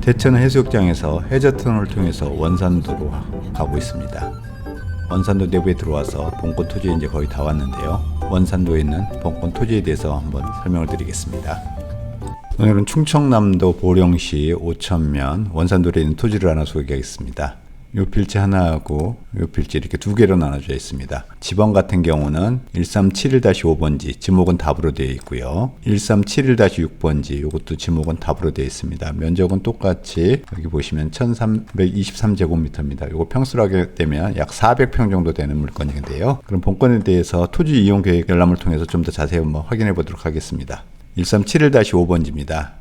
대천 해수욕장에서 해저터널을 통해서 원산도로 가고 있습니다. 원산도 내부에 들어와서 본권 토지에 이제 거의 다 왔는데요. 원산도에 있는 본권 토지에 대해서 한번 설명을 드리겠습니다. 오늘은 충청남도 보령시 오천면 원산도에 있는 토지를 하나 소개하겠습니다. 요 필지 하나하고 요 필지 이렇게 두 개로 나눠져 있습니다. 지번 같은 경우는 1371-5번지 지목은 답으로 되어 있고요. 1371-6번지 이것도 지목은 답으로 되어 있습니다. 면적은 똑같이 여기 보시면 1323제곱미터입니다. 이거 평수로 하게 되면 약 400평 정도 되는 물건인데요. 그럼 본건에 대해서 토지 이용 계획 열람을 통해서 좀 더 자세히 한번 확인해 보도록 하겠습니다. 1371-5번지입니다.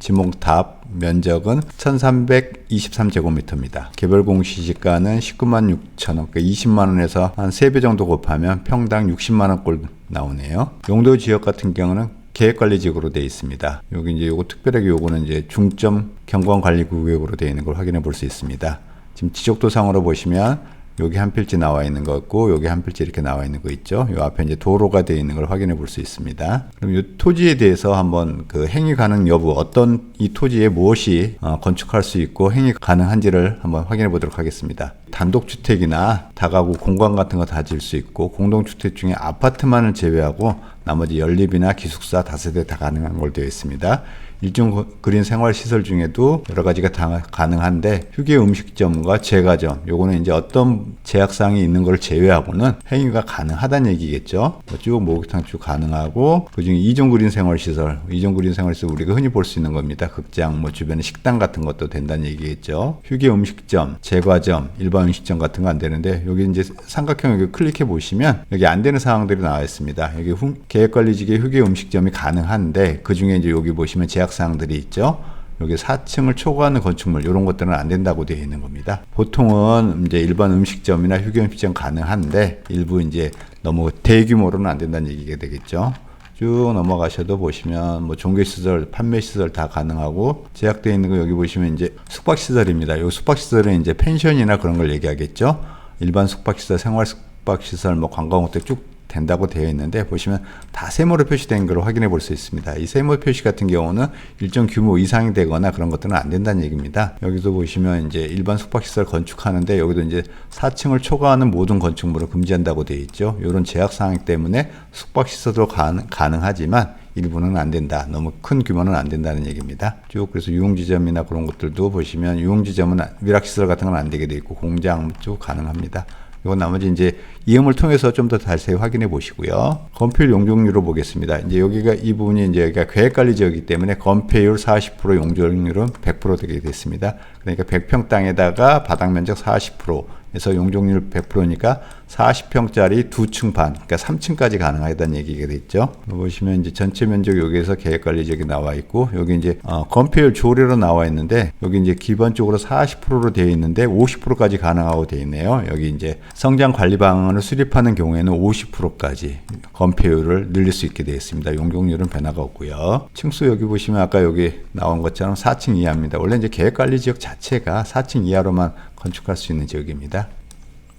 지목 답 면적은 1323제곱미터입니다. 개별 공시지가는 19만 6천 원, 그러니까 20만 원에서 한 3배 정도 곱하면 평당 60만 원꼴 나오네요. 용도 지역 같은 경우는 계획관리지역으로 되어 있습니다. 여기 이제 요거 특별하게 요거는 이제 중점 경관관리구역으로 되어 있는 걸 확인해 볼 수 있습니다. 지금 지적도상으로 보시면 여기 한 필지 나와 있는 거 있고 여기 한 필지 이렇게 나와 있는 거 있죠. 요 앞에 이제 도로가 되어 있는 걸 확인해 볼 수 있습니다. 그럼 이 토지에 대해서 한번 그 행위 가능 여부 어떤 이 토지에 무엇이 어, 건축할 수 있고 행위 가능한지를 한번 확인해 보도록 하겠습니다. 단독주택이나 다가구 공간 같은 거 다 지을 수 있고 공동주택 중에 아파트만을 제외하고 나머지 연립이나 기숙사 다세대 다 가능한 걸 되어 있습니다. 일종 그린 생활 시설 중에도 여러 가지가 다 가능한데 휴게 음식점과 제과점 요거는 이제 어떤 제약 사항이 있는 걸 제외하고는 행위가 가능하다는 얘기겠죠. 뭐쭉 목욕탕 쭉 가능하고 그중에 이종 그린 생활 시설, 이종 그린 생활 시설 우리가 흔히 볼 수 있는 겁니다. 극장, 뭐 주변에 식당 같은 것도 된다는 얘기겠죠. 휴게 음식점, 제과점, 일반 음식점 같은 거 안 되는데 여기 이제 삼각형 여기 클릭해 보시면 여기 안 되는 사항들이 나와 있습니다. 여기 후- 계획관리지계 휴게 음식점이 가능한데 그 중에 이제 여기 보시면 제약 사항들이 있죠. 여기 4층을 초과하는 건축물 이런 것들은 안 된다고 되어 있는 겁니다. 보통은 이제 일반 음식점이나 휴게 음식점 가능한데 일부 이제 너무 대규모로는 안 된다는 얘기가 되겠죠. 쭉 넘어가셔도 보시면 뭐 종교 시설, 판매 시설 다 가능하고 제약되어 있는 거 여기 보시면 이제 숙박 시설입니다. 이 숙박 시설은 이제 펜션이나 그런 걸 얘기하겠죠. 일반 숙박 시설, 생활 숙박 시설, 뭐 관광 호텔 쭉 된다고 되어 있는데 보시면 다 세모로 표시된 걸 확인해 볼 수 있습니다. 이 세모 표시 같은 경우는 일정 규모 이상이 되거나 그런 것들은 안 된다는 얘기입니다. 여기도 보시면 이제 일반 숙박시설 건축하는데 여기도 이제 4층을 초과하는 모든 건축물을 금지한다고 되어 있죠. 이런 제약 사항 때문에 숙박시설도 가능, 가능하지만 일부는 안 된다. 너무 큰 규모는 안 된다는 얘기입니다. 쭉 그래서 유흥지점이나 그런 것들도 보시면 유흥지점은 위락시설 같은 건 안 되게 돼 있고 공장 쭉 가능합니다. 이건 나머지 이제 이음을 통해서 좀 더 자세히 확인해 보시고요. 건폐율 용적률을 보겠습니다. 이제 여기가 이 부분이 이제 여기가 계획관리 지역이기 때문에 건폐율 40% 용적률은 100% 되게 됐습니다. 그러니까 100평 땅에다가 바닥 면적 40% 에서 용적률 100%니까 40평짜리 두 층 반, 그러니까 3층까지 가능하다는 얘기가 됐죠. 보시면 이제 전체 면적 여기에서 계획관리 지역이 나와 있고 여기 이제 어, 건폐율 조례로 나와 있는데 여기 이제 기본적으로 40%로 되어 있는데 50%까지 가능하고 되어 있네요. 여기 이제 성장 관리 방안을 수립하는 경우에는 50%까지 건폐율을 늘릴 수 있게 되어 있습니다. 용적률은 변화가 없고요. 층수 여기 보시면 아까 여기 나온 것처럼 4층 이하입니다. 원래 이제 계획관리 지역 자체가 4층 이하로만 건축할 수 있는 지역입니다.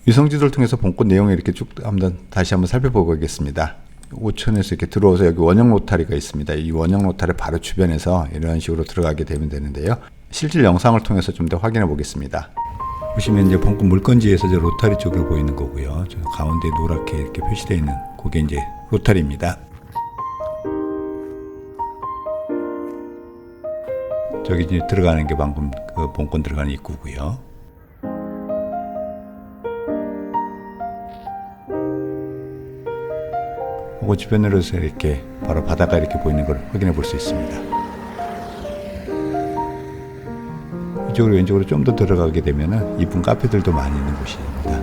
위성지도를 통해서 본권 내용을 이렇게 쭉 한번 다시 한번 살펴보겠습니다. 5층에서 이렇게 들어와서 여기 원형 로타리가 있습니다. 이 원형 로타리 바로 주변에서 이런 식으로 들어가게 되면 되는데요. 실질 영상을 통해서 좀 더 확인해 보겠습니다. 보시면 이제 본권 물건지에서 저 로타리 쪽으로 보이는 거고요. 저 가운데 노랗게 이렇게 표시되어 있는 그게 이제 로타리입니다. 저기 이제 들어가는 게 방금 그 본권 들어가는 입구고요. 그거 주변으로서 이렇게 바로 바다가 이렇게 보이는 걸 확인해 볼 수 있습니다. 이쪽으로 왼쪽으로 좀 더 들어가게 되면은 이쁜 카페들도 많이 있는 곳입니다.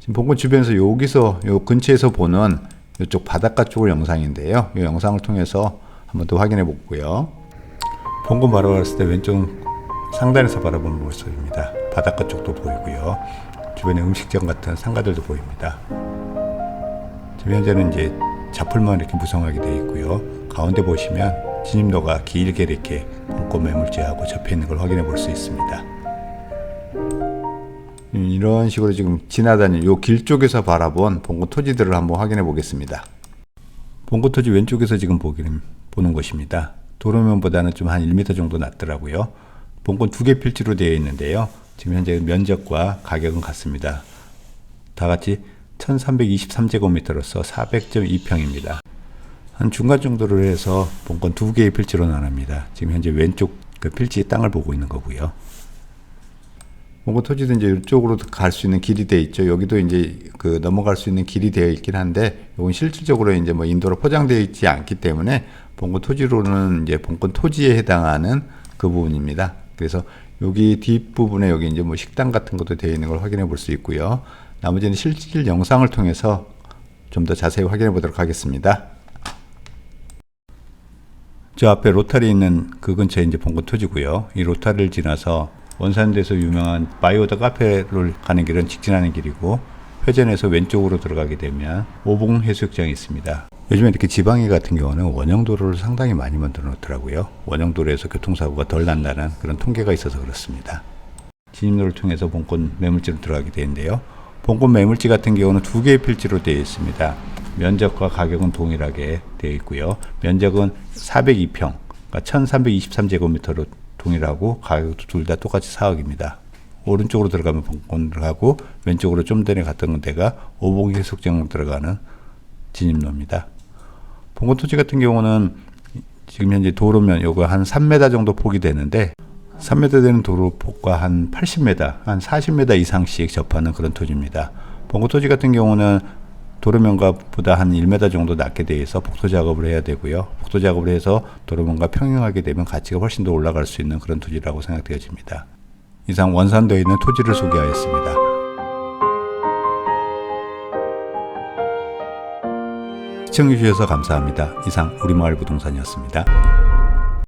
지금 본권 주변에서 여기서 요 근처에서 보는 이쪽 바닷가 쪽을 영상인데요. 이 영상을 통해서 한번 더 확인해 보고요. 본권 바로 봤을 때 왼쪽 상단에서 바라보는 모습입니다. 바닷가 쪽도 보이고요. 주변에 음식점 같은 상가들도 보입니다. 지금 현재는 이제 자풀만 이렇게 무성하게 되어 있고요. 가운데 보시면 진입로가 길게 이렇게 벚꽃 매물지하고 접해 있는 걸 확인해 볼 수 있습니다. 이런 식으로 지금 지나다니는 요길 쪽에서 바라본 봉고 토지들을 한번 확인해 보겠습니다. 봉고 토지 왼쪽에서 지금 보기는 보는 것입니다. 도로면보다는 좀 한 1m 정도 낮더라고요. 봉건 두개 필지로 되어 있는데요. 지금 현재 면적과 가격은 같습니다. 다 같이 1323제곱미터로서 400.2평입니다. 한 중간 정도로 해서 본건 두 개의 필지로 나눕니다. 지금 현재 왼쪽 그 필지 땅을 보고 있는 거고요. 본건 토지도 이제 이쪽으로 갈 수 있는 길이 되어 있죠. 여기도 이제 그 넘어갈 수 있는 길이 되어 있긴 한데, 이건 실질적으로 이제 뭐 인도로 포장되어 있지 않기 때문에 본건 토지로는 이제 본건 토지에 해당하는 그 부분입니다. 그래서 여기 뒷부분에 여기 이제 뭐 식당 같은 것도 되어 있는 걸 확인해 볼 수 있고요. 나머지는 실질 영상을 통해서 좀 더 자세히 확인해 보도록 하겠습니다. 저 앞에 로타리 있는 그 근처에 이제 본건 토지고요. 이 로타리를 지나서 원산대에서 유명한 바이오더 카페를 가는 길은 직진하는 길이고 회전해서 왼쪽으로 들어가게 되면 오봉 해수욕장이 있습니다. 요즘에 이렇게 지방에 같은 경우는 원형도로를 상당히 많이 만들어 놓더라고요. 원형도로에서 교통사고가 덜 난다는 그런 통계가 있어서 그렇습니다. 진입로를 통해서 본권 매물지로 들어가게 되는데요. 본권 매물지 같은 경우는 두 개의 필지로 되어 있습니다. 면적과 가격은 동일하게 되어 있고요. 면적은 402평, 그러니까 1323제곱미터로 동일하고 가격도 둘 다 똑같이 4억입니다. 오른쪽으로 들어가면 본권을 하고 왼쪽으로 좀 전에 갔던 데가 오봉 해수욕장으로 들어가는 진입로입니다. 본권 토지 같은 경우는 지금 현재 도로면 요거 한 3m 정도 폭이 되는데 3m 되는 도로 폭과 한 80m, 한 40m 이상씩 접하는 그런 토지입니다. 본고 토지 같은 경우는 도로면과 보다 한 1m 정도 낮게 대해서 복도 작업을 해야 되고요. 복도 작업을 해서 도로면과 평행하게 되면 가치가 훨씬 더 올라갈 수 있는 그런 토지라고 생각되어집니다. 이상 원산도에 있는 토지를 소개하였습니다. 시청해주셔서 감사합니다. 이상 우리마을 부동산이었습니다.